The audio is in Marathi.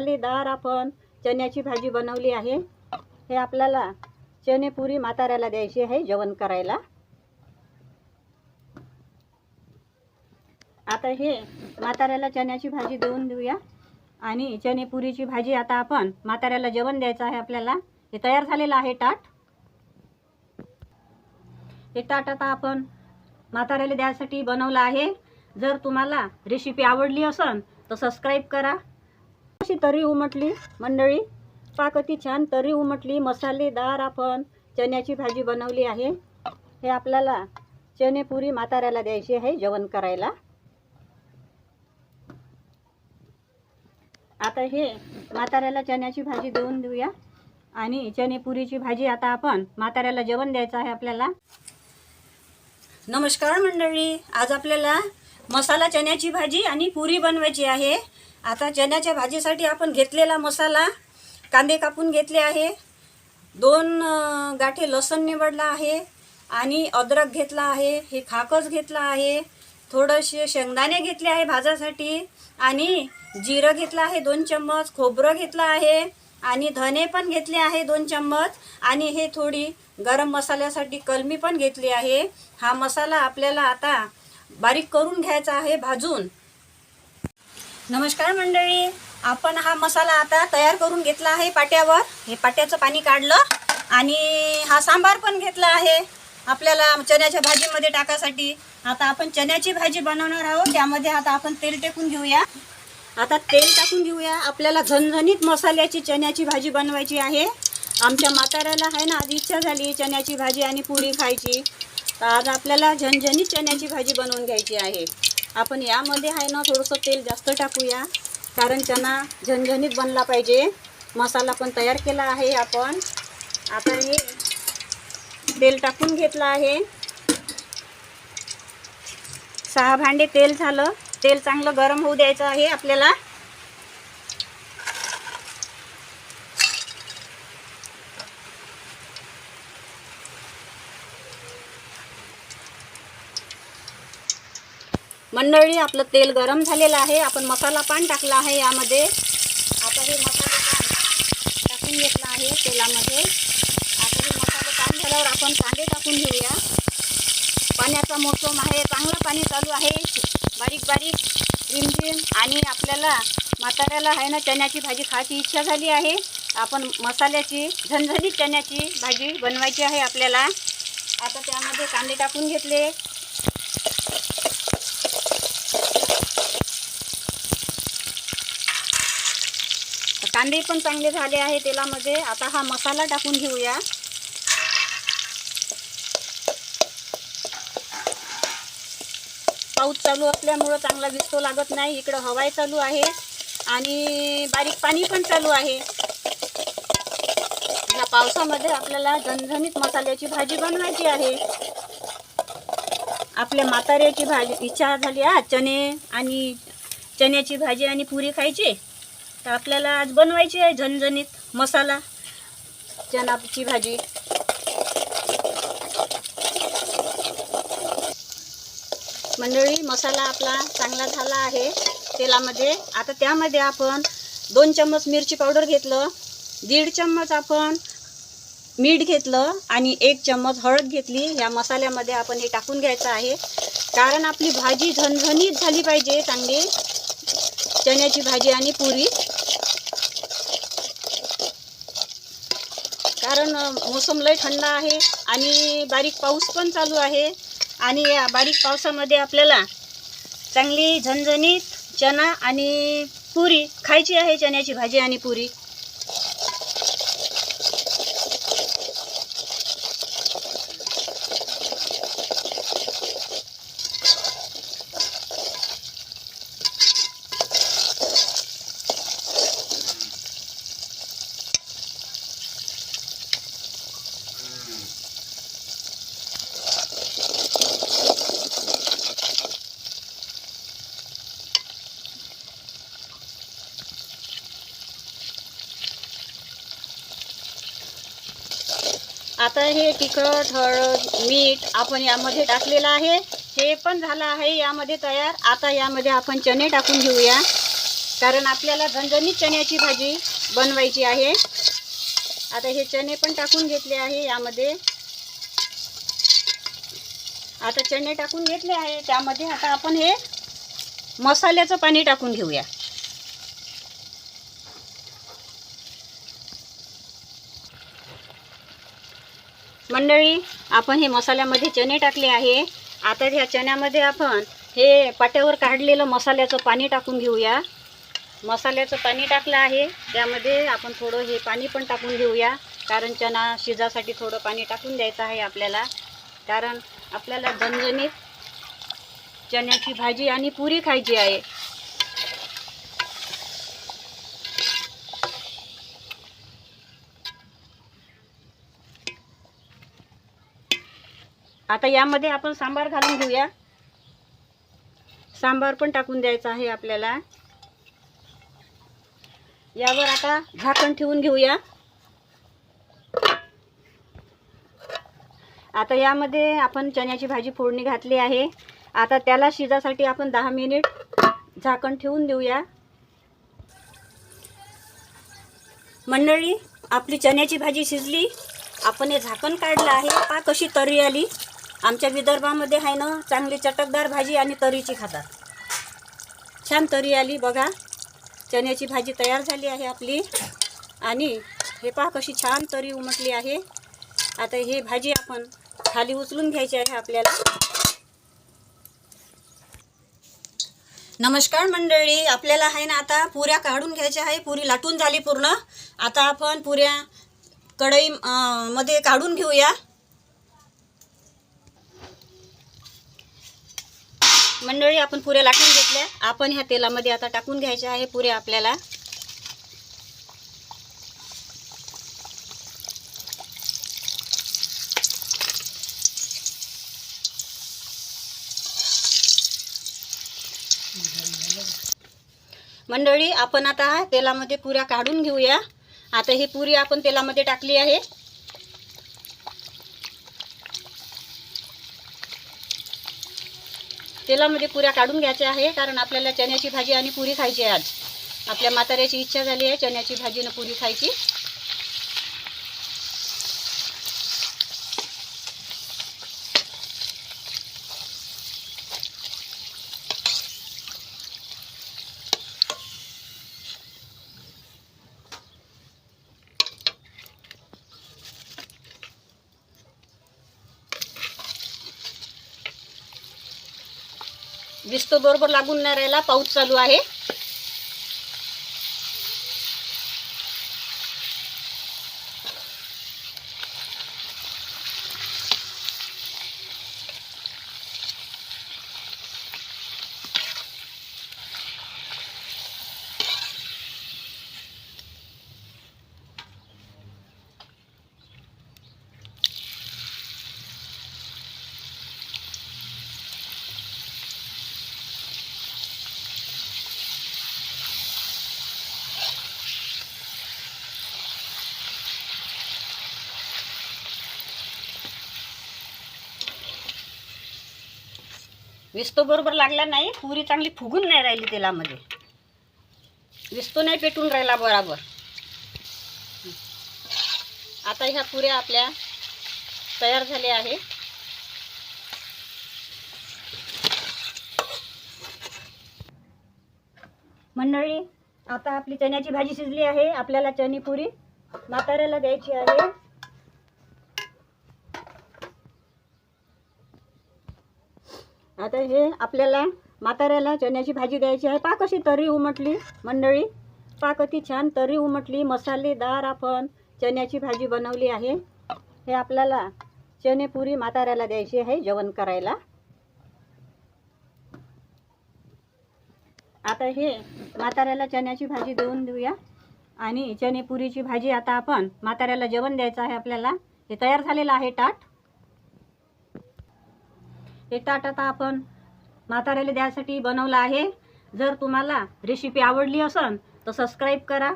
मसालेदार आपण चण्याची भाजी बनवली आहे. हे आपल्याला चणेपुरी म्हाताऱ्याला द्यायची आहे जेवण करायला. आता हे म्हाताऱ्याला चण्याची भाजी देऊन देऊया. आणि चणेपुरीची भाजी आता आपण म्हाताऱ्याला जेवण द्यायचं आहे आपल्याला. हे तयार झालेलं आहे ताट. हे ताट आता आपण म्हाताऱ्याला द्यायसाठी बनवलं आहे. जर तुम्हाला रेसिपी आवडली असेल तर सबस्क्राईब करा. अशी तरी उमटली मंडळी? पाकती छान तरी उमटली. मसालेदार आपण चण्याची भाजी बनवली आहे. हे आपल्याला चणेपुरी म्हाताऱ्याला द्यायची आहे जेवण करायला. आता हे म्हाताऱ्याला चण्याची भाजी देऊन देऊया. आणि चणेपुरीची भाजी आता आपण म्हाताऱ्याला जेवण द्यायचं आहे आपल्याला. नमस्कार मंडळी. आज आपल्याला मसाला चण्याची भाजी आणि पुरी बनवायची आहे. आता चण्याच्या भाजीसाठी आपण घेतलेला मसाला कांदे कापून घेतले आहे. दोन गाठे लसण निवडला आहे आणि अद्रक घेतला आहे. हे खाकस घेतला आहे. थोडंसे शेंगदाणे घेतले आहे भाजासाठी आणि जिरं घेतलं आहे दोन चम्मच खोबरं घेतलं आहे आणि धने पण घेतले आहे दोन चम्मच आणि हे थोडी गरम मसाल्यासाठी कलमी पण घेतली आहे. हा मसाला आपल्याला आता बारीक करून घ्यायचा आहे भाजून. नमस्कार मंडळी आपण हा मसाला आता तयार करून घेतला आहे पाट्यावर. हे पाट्याचं पाणी काढलं आणि हा सांबार पण घेतला आहे आपल्याला चण्याच्या भाजीमध्ये टाकायसाठी आता आपण चण्याची भाजी बनवणार आहोत त्यामध्ये आता आपण तेल टेकून घेऊया. आता तेल टाकून घेऊया. आपल्याला झणझणीत मसाल्याची चण्याची भाजी बनवायची आहे. आमच्या म्हाताऱ्याला आहे ना आज इच्छा झाली चण्याची भाजी आणि पुरी खायची. तर आज आपल्याला झणझणीत चण्याची भाजी बनवून घ्यायची आहे. आपण यामध्ये आहे ना थोडंसं तेल जास्त टाकूया. कारण चणा झणझणीत बनला पाहिजे. मसाला पण तयार केला आहे आपण. आता हे तेल टाकून घेतलं आहे. सहा भांडे तेल झालं. तेल चांगलं गरम होऊ द्यायचं आहे आपल्याला. मंडळी आपलं तेल गरम झालेलं आहे. आपण मसाला पण टाकला आहे यामध्ये. आता हे मसाला पान टाकून घेतला आहे तेलामध्ये. आता हे मसाला पान झाल्यावर आपण कांदे टाकून घेऊया. पाण्याचा मोसम आहे चांगलं पाणी चालू आहे. बारीक बारीक रिमझिम आणि आपल्याला म्हाताऱ्याला आहे ना चण्याची भाजी खायची इच्छा झाली आहे. आपण मसाल्याची झणझणीत चण्याची भाजी बनवायची आहे आपल्याला. आता त्यामध्ये कांदे टाकून घेतले. कांदे पण चांगले झाले आहे तेलामध्ये. आता हा मसाला टाकून घेऊया. पाऊस चालू असल्यामुळं चांगला विस्तो लागत नाही. इकडं हवाई चालू आहे आणि बारीक पाणी पण चालू आहे. या पावसामध्ये आपल्याला झणझणीत मसाल्याची भाजी बनवायची आहे. आपल्या म्हाताऱ्याची भाजी इच्छा झाली हा चणे आणि चण्याची भाजी आणि पुरी खायची. तर आपल्याला आज बनवायची आहे झणझणीत मसाला चणाची भाजी. मंडळी मसाला आपला चांगला झाला आहे तेलामध्ये. आता त्यामध्ये आपण दोन चम्मच मिरची पावडर घेतलं दीड चम्मच आपण मीठ घेतलं आणि एक चम्मच हळद घेतली. या मसाल्यामध्ये आपण हे टाकून घ्यायचं आहे. कारण आपली भाजी झणझणीत झाली पाहिजे चांगली. चण्याची भाजी आणि पुरी. कारण मौसम मोसम लय थंड आहे आणि बारीक पाऊस पण चालू आहे. आणि या बारीक पावसामध्ये आपल्याला चांगली झणझणीत चणा आणि पुरी खायची आहे चण्याची भाजी आणि पुरी. आता हे तिखट हळद मीठ आपण यामध्ये टाकलेलं आहे. हे पण झालं आहे यामध्ये तयार. आता यामध्ये आपण चणे टाकून घेऊया. कारण आपल्याला झणझणीत चण्याची भाजी बनवायची आहे. आता हे चणे पण टाकून घेतले आहे यामध्ये. आता चणे टाकून घेतले आहे. त्यामध्ये आता आपण हे मसाल्याचं पाणी टाकून घेऊया. मंडळी आपण हे मसाल्यामध्ये चणे टाकले आहे. आता ह्या चण्यामध्ये आपण हे पाट्यावर काढलेलं मसाल्याचं पाणी टाकून घेऊया. मसाल्याचं पाणी टाकलं आहे. त्यामध्ये आपण थोडं हे पाणी पण टाकून घेऊया. कारण चणा शिजासाठी थोडं पाणी टाकून द्यायचं आहे आपल्याला. कारण आपल्याला झणझणीत चण्याची भाजी आणि पुरी खायची आहे. आता यामध्ये आपण सांबार घालून घेऊया. सांबार पण टाकून द्यायचा आहे आपल्याला. यावर आता झाकण ठेवून घेऊया. आता यामध्ये आपण चण्याची भाजी फोडणी घातली आहे. आता त्याला शिजासाठी आपण दहा मिनिट झाकण ठेवून देऊया. मंडळी आपली चण्याची भाजी शिजली. आपण हे झाकण काढलं आहे. पा कशी तरी आली. आमच्या विदर्भामध्ये आहे ना चांगली चटकदार भाजी आणि तरीची खातात. छान तरी आली बघा. चण्याची भाजी तयार झाली आहे आपली. आणि हे पहा कशी छान तरी उमटली आहे. आता हे भाजी आपण खाली उचलून घ्यायची आहे आपल्याला. नमस्कार मंडळी आपल्याला आहे ना आता पुऱ्या काढून घ्यायच्या आहे. पुरी लाटून झाली पूर्ण. आता आपण पुऱ्या कढई मध्ये काढून घेऊया. मंडळी आपण पुऱ्या लाटून घेतल्या. आपण ह्या तेलामध्ये आता टाकून घ्यायच्या आहे पुऱ्या आपल्याला. मंडळी आपण आता तेलामध्ये पुऱ्या काढून घेऊया. आता ही पुरी आपण तेलामध्ये टाकली आहे. तेलामध्ये पुऱ्या काढून घ्यायच्या आहे कारण आपल्याला चण्याची भाजी आणि पुरी खायची आहे आज. आपल्या म्हाताऱ्याची इच्छा झाली आहे चण्याची भाजी आणि पुरी खायची. दिसतो बरोबर लागून नाही राहिला. पाऊस चालू आहे. विस्तो बरोबर लागला नाही पुरी चांगली फुगून नाही राहिली तेलामध्ये. विस्तो नाही पेटून राहिला बराबर. आता ह्या पुऱ्या आपल्या तयार झाल्या आहे मंडळी आता आपली चण्याची भाजी शिजली आहे. आपल्याला चणी पुरी म्हाताऱ्याला द्यायची आहे. आता हे आपल्याला म्हाताऱ्याला चण्याची भाजी द्यायची आहे. पा कशी तरी उमटली मंडळी. पा कशी छान तरी उमटली. मसालेदार आपण चण्याची भाजी बनवली आहे. हे आपल्याला चणेपुरी म्हाताऱ्याला द्यायची आहे जेवण करायला. आता हे म्हाताऱ्याला चण्याची भाजी देऊन देऊया. आणि चणेपुरीची भाजी आता आपण म्हाताऱ्याला जेवण द्यायचं आहे आपल्याला. हे तयार झालेलं आहे ताट. हे ताट आता आपण म्हाताऱ्याला द्यायसाठी बनवलं आहे. जर तुम्हाला रेसिपी आवडली असेल तर सबस्क्राईब करा.